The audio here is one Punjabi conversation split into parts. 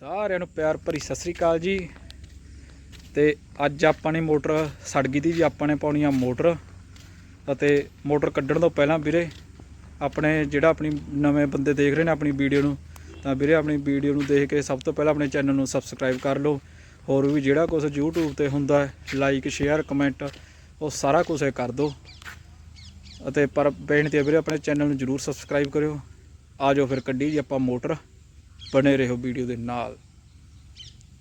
ਸਾਰਿਆਂ ਨੂੰ ਪਿਆਰ ਭਰੀ ਸਤਿ ਸ੍ਰੀ ਅਕਾਲ ਜੀ। ਤੇ ਅੱਜ ਆਪਾਂ ਨੇ ਮੋਟਰ ਸੜ ਗਈ ਤੀ ਜੀ, ਆਪਾਂ ਨੇ ਪਾਉਣੀ ਆ ਮੋਟਰ ਅਤੇ ਮੋਟਰ ਕੱਢਣ ਤੋਂ ਪਹਿਲਾਂ ਵੀਰੇ ਆਪਣੇ ਜਿਹੜਾ ਆਪਣੀ ਨਵੇਂ ਬੰਦੇ ਦੇਖ ਰਹੇ ਨੇ ਆਪਣੀ ਵੀਡੀਓ ਨੂੰ, ਤਾਂ ਵੀਰੇ ਆਪਣੀ ਵੀਡੀਓ ਨੂੰ ਦੇਖ ਕੇ ਸਭ ਤੋਂ ਪਹਿਲਾਂ ਆਪਣੇ ਚੈਨਲ ਨੂੰ ਸਬਸਕ੍ਰਾਈਬ ਕਰ ਲਓ। ਹੋਰ ਵੀ ਜਿਹੜਾ ਕੁਝ YouTube ਤੇ ਹੁੰਦਾ ਲਾਈਕ ਸ਼ੇਅਰ ਕਮੈਂਟ ਉਹ ਸਾਰਾ ਕੁਝ ਕਰ ਦਿਓ ਅਤੇ ਪਰ ਬੇਨਤੀ ਹੈ ਵੀਰੇ ਆਪਣੇ ਚੈਨਲ ਨੂੰ ਜਰੂਰ ਸਬਸਕ੍ਰਾਈਬ ਕਰਿਓ। ਆ ਜਾਓ ਫਿਰ ਕੱਢੀ ਜੀ ਆਪਾਂ ਮੋਟਰ। ਬਣੇ ਰਹੋ ਵੀਡੀਓ ਦੇ ਨਾਲ।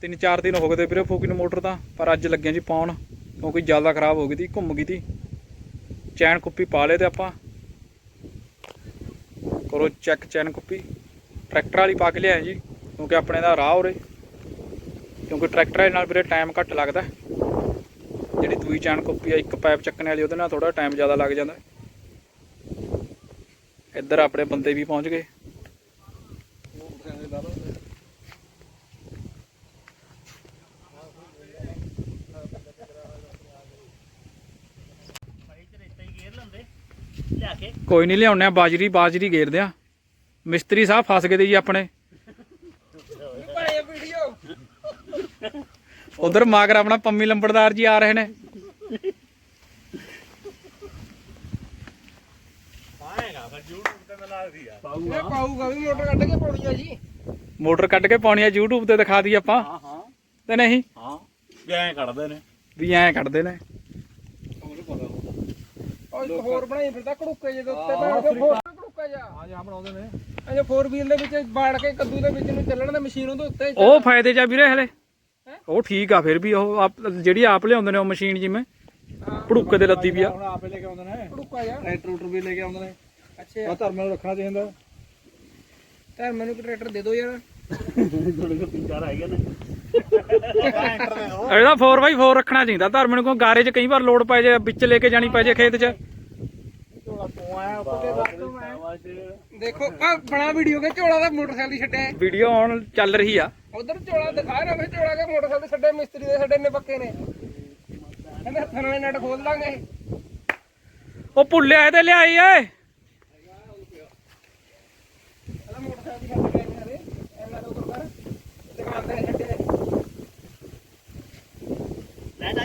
ਤਿੰਨ ਚਾਰ ਦਿਨ ਹੋ ਗਏ ਤੇ ਵੀਰੇ, ਫੋਕੀ ਨੂੰ ਮੋਟਰ ਤਾਂ, ਪਰ ਅੱਜ ਲੱਗਿਆ ਜੀ ਪਾਉਣ ਕਿਉਂਕਿ ਜ਼ਿਆਦਾ ਖਰਾਬ ਹੋ ਗਈ ਤੀ, ਘੁੰਮ ਗਈ ਤੀ। ਚੈਨ ਕੁੱਪੀ ਪਾ ਲਏ ਤੇ ਆਪਾਂ। ਕਰੋ ਚੈੱਕ ਚੈਨ ਕੁੱਪੀ। ਟਰੈਕਟਰ ਵਾਲੀ ਪਾ ਕੇ ਲਿਆਏ ਜੀ, ਕਿਉਂਕਿ ਆਪਣੇ ਦਾ ਰਾਹ ਉਰੇ। ਕਿਉਂਕਿ ਟਰੈਕਟਰ ਵਾਲੇ ਨਾਲ ਵੀਰੇ ਟਾਈਮ ਘੱਟ ਲੱਗਦਾ। ਜਿਹੜੀ ਦੂਈ ਚੈਨ ਕੁੱਪੀ ਆ, ਇੱਕ ਪਾਈਪ ਚੱਕਣ ਵਾਲੀ, ਉਹਦੇ ਨਾਲ ਥੋੜਾ ਟਾਈਮ ਜ਼ਿਆਦਾ ਲੱਗ ਜਾਂਦਾ। ਇੱਧਰ ਆਪਣੇ ਬੰਦੇ ਵੀ ਪਹੁੰਚ ਗਏ। ਕੋਈ ਨਹੀਂ ਲਿਆਉਣੇ ਆ ਬਾਜਰੀ ਬਾਜਰੀ ਗੇਰਦੇ ਆ। ਮਿਸਤਰੀ ਸਾਹਿਬ ਫਸ ਗਏ ਤੇ ਜੀ ਆਪਣੇ। ਉਧਰ ਮਾਗਰ ਆਪਣਾ ਪੰਮੀ ਲੰਬੜਦਾਰ ਜੀ ਆ ਰਹੇ ਨੇ। ਪਾਏਗਾ ਫਿਰ YouTube ਤੇ ਮਿਲਾ ਦੀ ਆ ਇਹ ਪਾਊਗਾ ਵੀ ਮੋਟਰ ਕੱਢ ਕੇ ਪਾਉਣੀ ਆ ਜੀ। ਮੋਟਰ ਕੱਢ ਕੇ ਪਾਉਣੀ ਆ YouTube ਤੇ ਦਿਖਾ ਦਈ ਆਪਾਂ। ਹਾਂ ਹਾਂ। ਤੇ ਨਹੀਂ? ਹਾਂ। ਵੀ ਐਂ ਕੱਢਦੇ ਨੇ। ਵੀ ਐਂ ਕੱਢਦੇ ਨੇ। ਇੱਕ ਹੋਰ ਬਣਾਈ ਫਿਰਦਾ ਕੜੂਕੇ ਜਿਹੇ ਦੇ ਉੱਤੇ ਬੈਠ ਕੇ ਹੋਰ ਕੜੂਕਾ ਜਾ ਹਾਂ ਜੀ ਬਣਾਉਂਦੇ ਨੇ। ਅਜੇ 4 ਵੀਲ ਦੇ ਵਿੱਚ ਬਾੜ ਕੇ ਕੱਦੂ ਦੇ ਵਿੱਚ ਨੂੰ ਚੱਲਣ ਦੇ ਮਸ਼ੀਨ ਉਹਦੇ ਉੱਤੇ ਉਹ ਫਾਇਦੇ ਚ ਆ ਵੀਰੇ ਹਲੇ। ਉਹ ਠੀਕ ਆ ਫਿਰ ਵੀ ਉਹ ਆਪ- ਜਿਹੜੀ ਆਪ ਲਿਆਉਂਦੇ ਨੇ ਉਹ ਮਸ਼ੀਨ ਜਿਵੇਂ। ਭੜੂਕੇ ਦੇ ਲੱਦੀ ਵੀ ਆ। ਹੁਣ ਆਪੇ ਲੈ ਕੇ ਆਉਂਦੇ ਨੇ। ਕੜੂਕਾ ਜਾ ਟਰੈਕਟਰ ਟਰੂਟਰ ਵੀ ਲੈ ਕੇ ਆਉਂਦੇ ਨੇ। ਅੱਛਾ। ਆ ਧਰਮ ਨੂੰ ਰੱਖਣਾ ਚਾਹੀਦਾ। ਤਾਂ ਮੈਨੂੰ ਇੱਕ ਟਰੈਕਟਰ ਦੇ ਦਿਓ ਯਾਰ। ਥੋੜੇ ਜਿਹੇ ਤਿੰਨ ਚਾਰ ਹੈਗੇ ਨੇ ਐਂਟਰ ਦੇ ਦੋ ਇਹਦਾ 4x4 ਰੱਖਣਾ ਚਾਹੀਦਾ। ਧਰਮ ਨੂੰ ਕੋਈ ਗਾਰੇ 'ਚ ਕਈ ਵਾਰ ਲੋਡ ਪੈ ਜੇ ਵਿੱਚ ਲੈ ਕੇ ਜਾਣੀ ਪੈ ਜੇ ਖੇਤ 'ਚ ਤੂੰ ਆਇਆ ਉੱਤੇ ਦੱਸ ਤੂੰ ਮੈਂ ਦੇਖੋ ਆ ਬਣਾ ਵੀਡੀਓ ਕੇ ਝੋਲਾ ਦਾ ਮੋਟਰਸਾਈਕਲ ਹੀ ਛੱਡਿਆ। ਵੀਡੀਓ ਹੁਣ ਚੱਲ ਰਹੀ ਆ। ਉਧਰ ਝੋਲਾ ਦਿਖਾ ਰਿਹਾ ਵੇ ਝੋਲਾ ਕੇ ਮੋਟਰਸਾਈਕਲ ਛੱਡੇ ਮਿਸਤਰੀ ਦੇ ਛੱਡੇ ਨੇ ਪੱਕੇ ਨੇ। ਕਹਿੰਦੇ ਹੱਥਾਂ ਨਾਲ ਨਟ ਖੋਲ ਦਾਂਗੇ। ਉਹ ਭੁੱਲਿਆ ਇਹਦੇ ਲਿਆਈ ਏ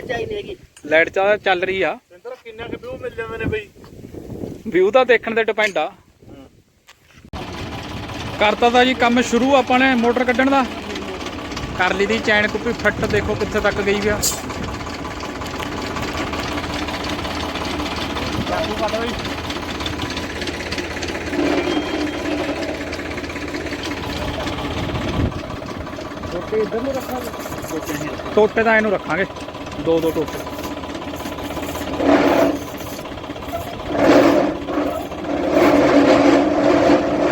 ਚਾਹੀਦੀ ਹੈਗੀ। ਲਾਈਟ ਚੱਲ ਰਹੀ ਆ। ਸਿੰਦਰ ਕਿੰਨਾ ਕਿ ਵਿਊ ਮਿਲ ਜਾਂਦੇ ਨੇ ਬਈ? ਵਿਊ ਤਾਂ ਦੇਖਣ ਤੇ ਡਿਪੈਂਡ ਆ। ਕਰਤਾ ਤਾਂ ਜੀ ਕੰਮ ਸ਼ੁਰੂ ਆਪਾਂ ਨੇ ਮੋਟਰ ਕੱਢਣ ਦਾ। ਕਰ ਲਈ ਦੀ ਚੈਨ ਕੁੱਪੀ ਫਿੱਟ ਦੇਖੋ ਕਿੱਥੇ ਤੱਕ ਗਈ ਆ। ਛੋਟੇ ਇਧਰ ਨੂੰ ਰੱਖਾਂ ਟੋਟੇ ਤਾਂ ਇਹਨੂੰ ਰੱਖਾਂਗੇ। ਦੋ ਦੋ ਟੋਟੇ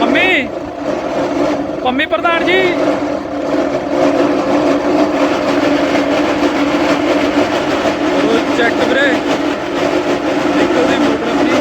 ਪੰਮੀ ਪੰਮੀ ਪ੍ਰਧਾਨ ਜੀ ਉਹ ਚੈੱਕ ਵੀਰੇ ਨਿਕਲਦੀ ਮੋਟਰ ਆਪਣੀ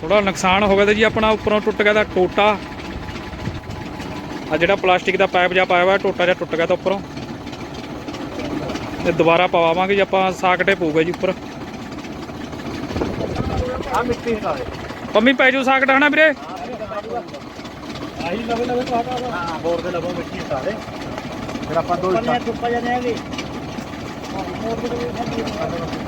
ਥੋੜਾ ਨੁਕਸਾਨ ਹੋ ਗਿਆ ਤਾਂ ਜੀ ਆਪਣਾ ਉੱਪਰੋਂ ਟੁੱਟ ਗਿਆ ਦਾ ਟੋਟਾ। ਆ ਜਿਹੜਾ ਪਲਾਸਟਿਕ ਦਾ ਪਾਈਪ ਜਿਹਾ ਪਾਇਆ ਹੋਇਆ ਟੋਟਾ ਜਿਹਾ ਟੁੱਟ ਗਿਆ ਤਾਂ ਉੱਪਰੋਂ। ਤੇ ਦੁਬਾਰਾ ਪਵਾਵਾਂਗੇ ਜੀ ਆਪਾਂ ਸਾਕਟੇ ਪਊਗਾ ਜੀ ਉੱਪਰ। ਆ ਮਿੱਟੀ ਹਟਾ ਦੇ। ਪੰਮੀ ਪੈ ਸਾਕਟ ਹਨਾ ਵੀਰੇ? ਆਹੀ ਲਵੇ ਲਵੇ ਪਾਟਾ ਹਾਂ ਹੋਰ ਦੇ ਲਵੋ ਮਿੱਟੀ ਹਟਾ ਫਿਰ ਆਪਾਂ ਦੋ ਇੱਟਾਂ ਟੁੱਪਾ ਜਾਂਦੇ ਆਂਗੇ ਹੋਰ ਦੇ ਲਵੇ।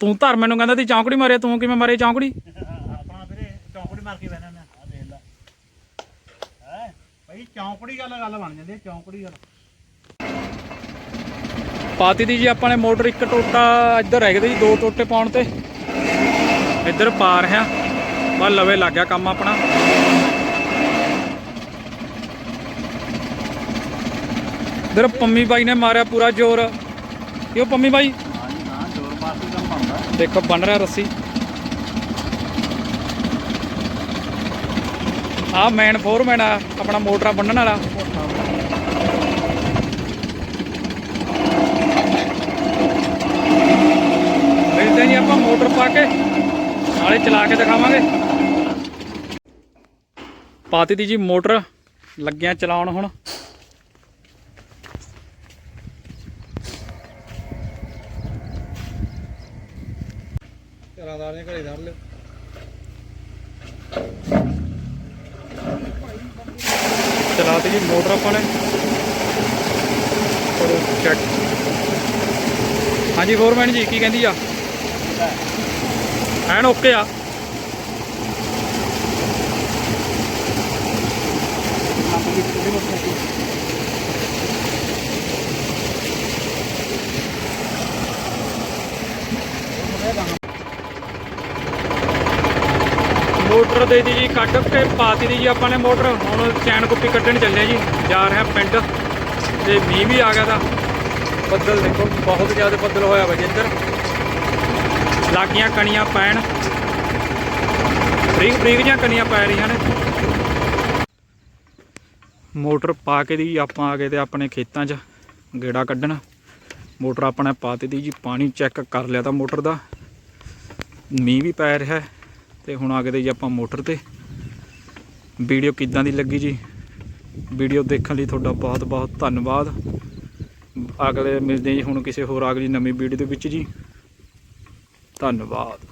ਤੂੰ ਧਰ ਮੈਨੂੰ ਕਹਿੰਦਾ ਤੀ ਚੌਂਕੜੀ ਮਾਰਿਆ ਤੂੰ ਕਿਵੇਂ ਮਾਰੇ ਚੌਂਕੜੀ? ਆਪਣਾ ਵੀਰੇ ਚੌਂਕੜੀ ਮਾਰ ਕੇ ਬਹਿਣਾ ਨਾ ਆ। ਦੇਖ ਲੈ। ਹੈ? ਭਾਈ ਚੌਂਕੜੀ ਗੱਲ ਗੱਲ ਬਣ ਜਾਂਦੀ ਹੈ ਚੌਂਕੜੀ ਗੱਲ। ਪਾਤੀ ਦੀ ਜੀ ਆਪਾਂ ਨੇ ਮੋਟਰ ਇੱਕ ਟੋਟਾ ਇੱਧਰ ਰਹਿ ਗਏ ਜੀ ਦੋ ਟੋਟੇ ਪਾਉਣ ਤੇ। ਇੱਧਰ ਪਾ ਰਿਹਾ ਬਾ ਲਵੇ ਲੱਗ ਗਿਆ ਕੰਮ ਆਪਣਾ। ਇੱਧਰ ਪੰਮੀ ਬਾਈ ਨੇ ਮਾਰਿਆ ਪੂਰਾ ਜ਼ੋਰ। ਕਿਉਂ ਪੰਮੀ ਬਾਈ? ਦੇਖੋ, ਬਣ ਰਿਹਾ ਰੱਸੀ। ਆ ਮੈਨ ਫੋਰਮੈਨ ਆ, ਆਪਣਾ ਮੋਟਰਾਂ ਬੰਨਣ ਵਾਲਾ। ਮਿਲਦੇ ਜੀ ਆਪਾਂ ਮੋਟਰ ਪਾ ਕੇ, ਨਾਲੇ ਚਲਾ ਕੇ ਦਿਖਾਵਾਂਗੇ। ਪਾਤੀ ਦੀ ਜੀ ਮੋਟਰ, ਲੱਗਿਆ ਚਲਾਉਣ ਹੁਣ। ਘਰਾਦਾਰ ਨੇ ਘਰੇ ਧਰ ਲਿਓ। ਚਲਾਤੀ ਜੀ ਮੋਟਰ ਆਪਾਂ ਨੇ। ਕਰੋ ਚੈੱਕ ਹਾਂਜੀ ਫੋਰਮੈਨ ਜੀ ਕੀ ਕਹਿੰਦੀ ਆ? ਐਨ ਓਕੇ ਆ। ਮੋਟਰ ਦੇ ਦੀ ਜੀ ਕੱਢ ਕੇ ਪਾਤੀ ਦੀ ਜੀ ਆਪਾਂ ਨੇ ਮੋਟਰ। ਹੁਣ ਚੈਨ ਕੁੱਪੀ ਕੱਢਣ ਚੱਲੇ ਜੀ, ਜਾ ਰਿਹਾ ਪਿੰਡ। ਤੇ ਮੀਂਹ ਵੀ ਆ ਗਿਆ ਦਾ ਬੱਦਲ ਦੇਖੋ, ਬਹੁਤ ਜ਼ਿਆਦਾ ਬੱਦਲ ਹੋਇਆ ਵਾ ਜੀ ਇੱਧਰ। ਲਾਗੀਆਂ ਕਣੀਆਂ ਪੈਣ। ਬਰੀਕ ਬਰੀਕ ਜਿਹੀਆਂ ਕਣੀਆਂ ਪੈ ਰਹੀਆਂ ਨੇ। ਮੋਟਰ ਪਾ ਕੇ ਦੀ, ਆਪਾਂ ਆ ਗਏ ਤੇ ਆਪਣੇ ਖੇਤਾਂ 'ਚ ਗੇੜਾ ਕੱਢਣ। ਮੋਟਰ ਆਪਾਂ ਨੇ ਪਾਤੀ ਦੀ ਜੀ, ਪਾਣੀ ਚੈੱਕ ਕਰ ਲਿਆ ਤਾਂ ਮੋਟਰ ਦਾ। ਮੀਂਹ ਵੀ ਪੈ ਰਿਹਾ। ਹੈ ਤੇ ਹੁਣ ਆ ਗਏ ਤੇ ਜੀ ਆਪਾਂ ਮੋਟਰ ਤੇ। ਵੀਡੀਓ ਕਿੱਦਾਂ ਦੀ ਲੱਗੀ ਜੀ? ਵੀਡੀਓ ਦੇਖਣ ਲਈ ਤੁਹਾਡਾ ਬਹੁਤ ਬਹੁਤ ਧੰਨਵਾਦ। ਅਗਲੇ ਮਿਲਦੇ ਜੀ ਹੁਣ ਕਿਸੇ ਹੋਰ ਅਗਲੀ ਨਵੀਂ ਵੀਡੀਓ ਦੇ ਵਿੱਚ ਜੀ। ਧੰਨਵਾਦ।